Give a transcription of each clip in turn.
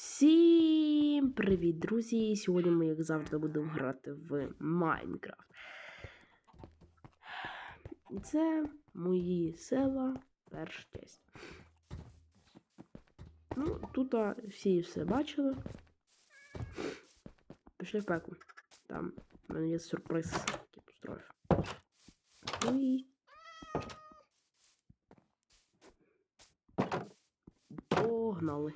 Всім привіт, друзі! Сьогодні ми, як завжди, будемо грати в Майнкрафт. Це мої села, перша часть. Ну, тут всі все бачили. Пішли в пекло. Там в мене є сюрприз, який построїв. Уй. Погнали.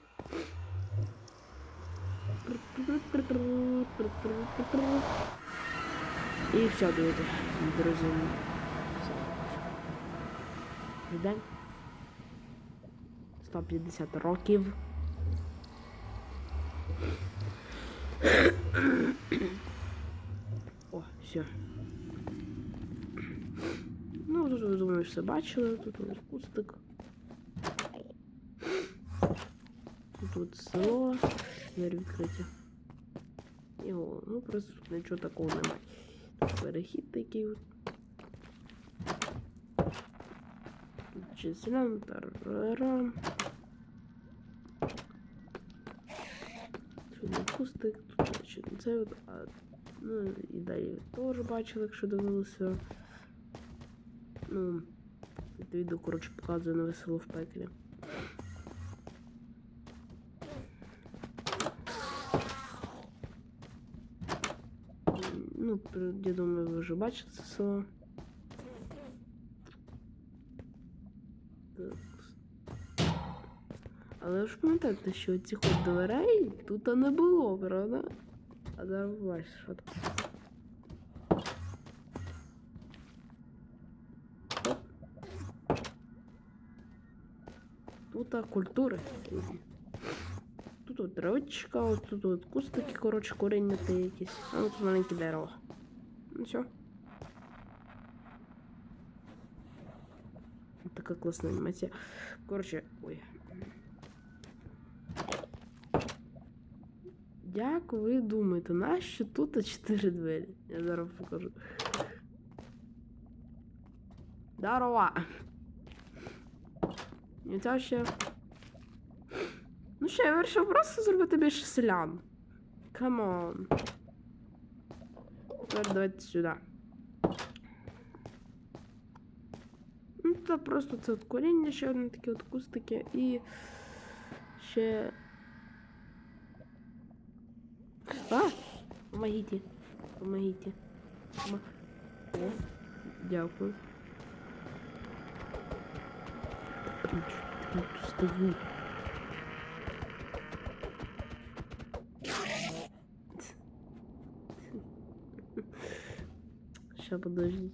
І все, дивіться, друзі. Все. День. 150 років. О, все. Ну, тут ви думаю, все бачили, тут ось кустик. Тут от село, двері відкриті. Його, ну просто тут нічого такого немає. Тут перехід такий. Числям, тарарам. Сюди кустик, тут значить, це от, а, ну і далі теж бачили, якщо дивилися. Ну, це відео, коротше, показує нове село в пеклі. Ну, я думаю, ви вже бачите це село. Але ж пам'ятаєте, що цих от дверей тут не було, правда? А зараз бачите, що там. Тут культури. Тут от травичка, тут от кустики, коротше, коріння якісь. А ну тут маленьке дерево. Все. Така класна анімація. Коротше, ой. Як ви думаєте, нащо тут 4 двері? Я зараз покажу. Здорова! І це ще. Ну що, я вирішив просто зробити більше селян. Камон. Тепер давайте сюди. Ну, це просто це от коріння, ще одне такі от кустики і ще. А! Помогите. Помогите. Помо- О, дякую. Блін, що я тут стою? Сейчас, подожди.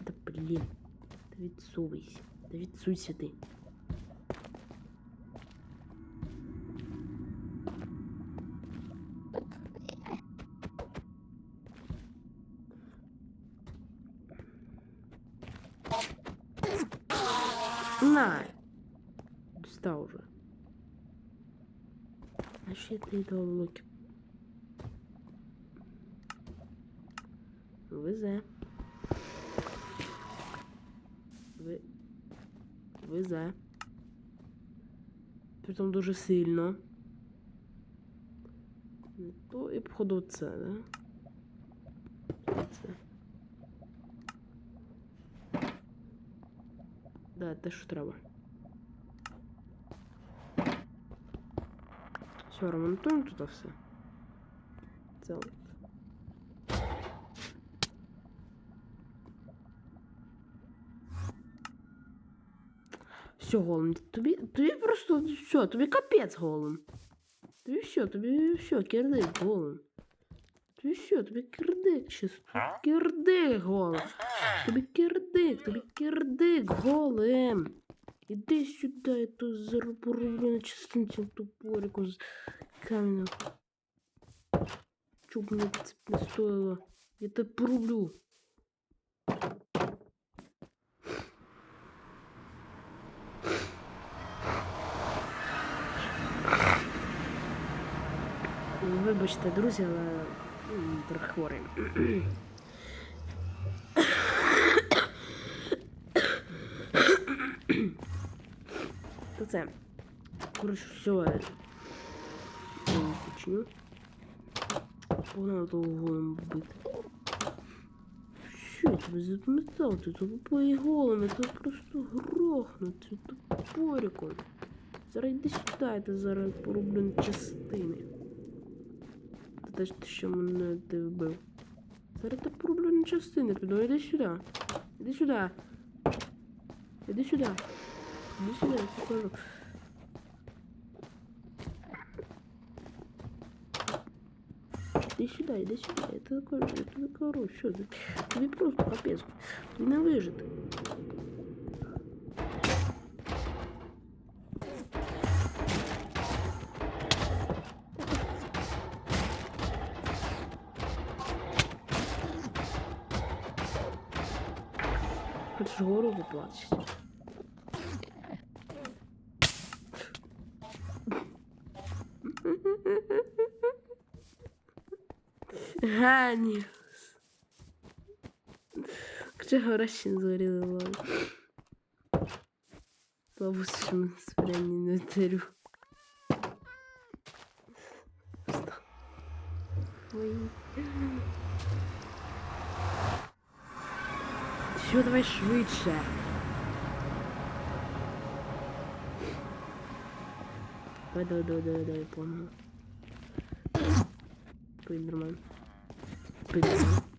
Да блин. Да відсувайся. Да відсуйся ты. На! Достал уже. А ще ти этого блоки Везе. Ви... Везе. Притом дуже сильно. То і походу це, да? Це. Да, те, що треба. Все, ремонтуємо тут все. Це Все, голим. Тобі, тобі просто все, тобі капець голим. Тобі все, тобі все, кирдик голим. Тобі все, тобі кирдик чисто. Кирдик голим. Тобі кирдик, тобі кирдик голим. Іди сюди, я тут зарублю на частинці тупорику з каменем. Чоб мені це не стоїло. Я тебе порублю. Вибачте, друзі, але м, трохи хворий. це. Коротше, все. Почну. Погнали того бити. Що я тебе запам'ятав? Ти тупий голим, я тебе просто грохну, ти тупориком. Зараз йди сюди, я зараз пороблю на частини. Та те, що ти ще мене ти вбив. Зараз тебе пороблю на частини, піду, іди сюди. Іди сюди. Іди сюди. Іди сюди, я покажу. Іди сюди, іди сюди, я тобі кажу, я тобі кажу, що ти? Тобі просто капець. Тобі не вижити. Хочеш гору поплачеш? Ганіус. Чого ращин згоріли ладно. Слава, що ми спрямні не терю. Ой. Що, давай швидше. Давай, давай, давай, давай, давай, помню. Спайдермен. Спайдермен.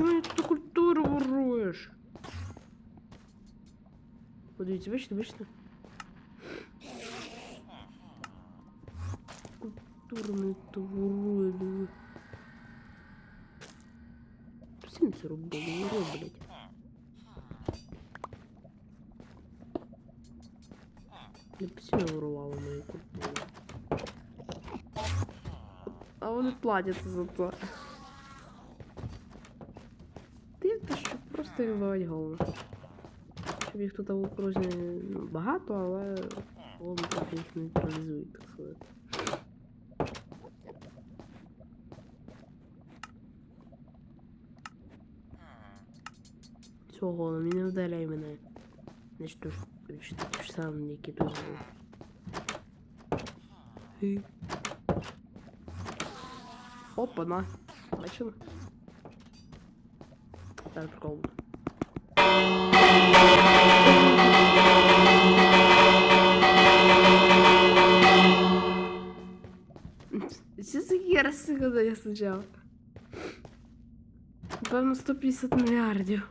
Чому мені тут культуру воруєш? Подивіться, бачите, бачите? Культуру мені тут ворує, диви. Всім це робили, не роблять. Я постійно ворувала мою культуру. А вони платять за це. Ти то просто відбивати голову. Щоб їх тут в окрузі ну, багато, але голову трохи їх нейтралізують, так сказати. Цього голову, не вдаляй мене. Значить, то ж сам який тут був. Опа, на. Бачила? Так, прикол. Такі я сначала? Певно, 150 мільярдів.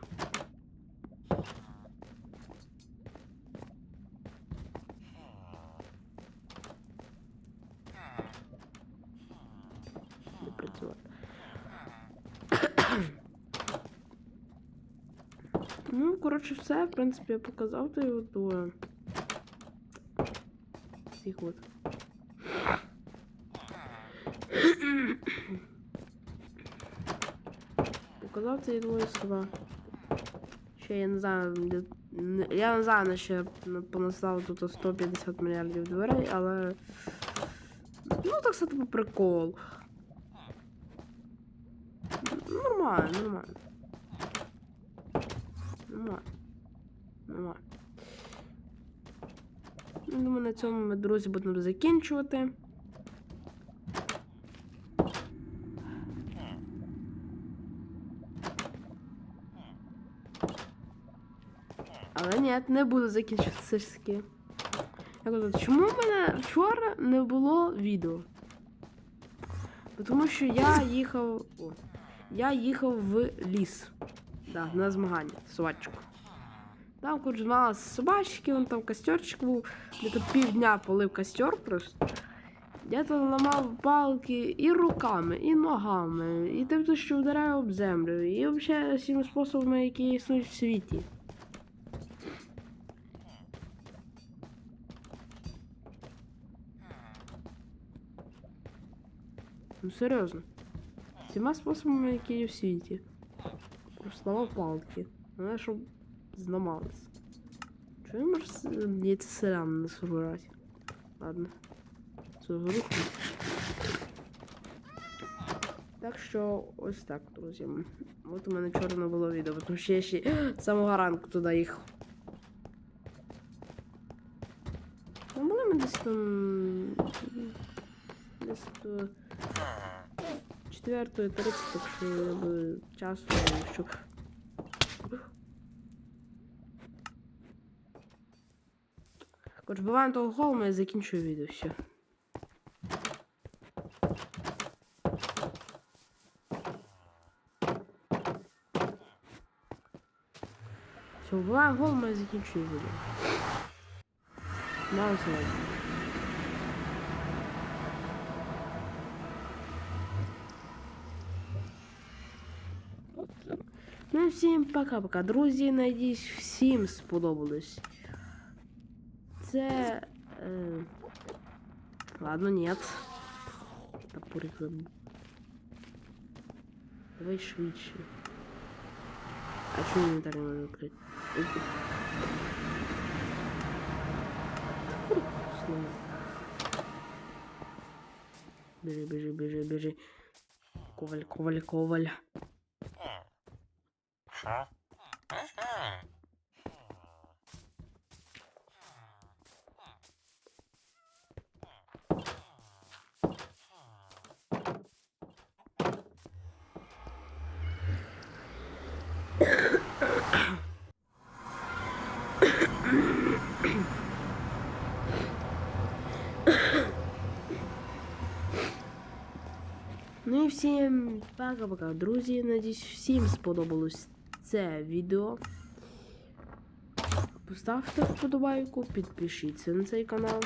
Ну, коротше, все, в принципі, я показав то його двоє. Всіх от. Показав ці двоє села. Ще я не знаю, я не знаю, що я понастав тут 150 мільярдів дверей, але. Ну, так це типу прикол. Нормально, нормально. Нормально. Нормально. Думаю, на цьому ми, друзі, будемо закінчувати. Але ні, не буду закінчувати таки. Я кажу, чому в мене вчора не було відео? Тому що я їхав. О, я їхав в ліс. Да, на змагання, собачку. Там змагалися собачки, вон там костерчик був, де то півдня полив костер просто. Я там ламав палки і руками, і ногами, і тим, що вдаряю об землю, і взагалі всіми способами, які існують в світі. Ну серйозно. Всіма способами, які є в світі. Просто палки. Вона щоб зламалась. Чого я можу яйця селян не сожрати? Ладно. Сожру. Так що ось так, друзі. От у мене чорне було відео, тому що я ще самого ранку туди їхав. Ну, були ми десь там. Десь до четвертої, тридцять, так що я би часу, що. Коротше, буваємо того холму, я закінчую відео, все. Все, буваємо холму, я закінчую відео. На всім пока-пока. Друзі, надіюсь, всім сподобалось. Це. Е... Ладно, нет. Топорик забув. Давай швидше. А чому інвентарь не можна відкрити? Топорик знову. Біжи, біжи, біжи, біжи. Коваль, коваль, коваль. Ну і всім пока-пока, друзі. Надіюсь, всім сподобалось Це відео. Поставте вподобайку, підпишіться на цей канал.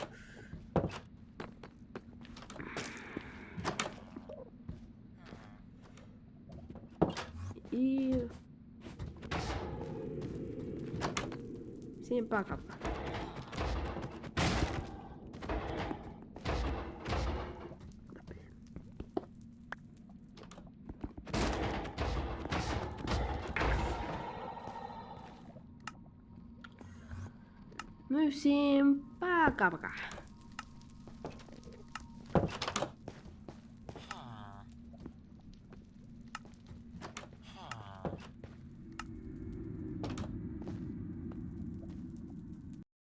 І всім пока. Ну і всім пока-пока.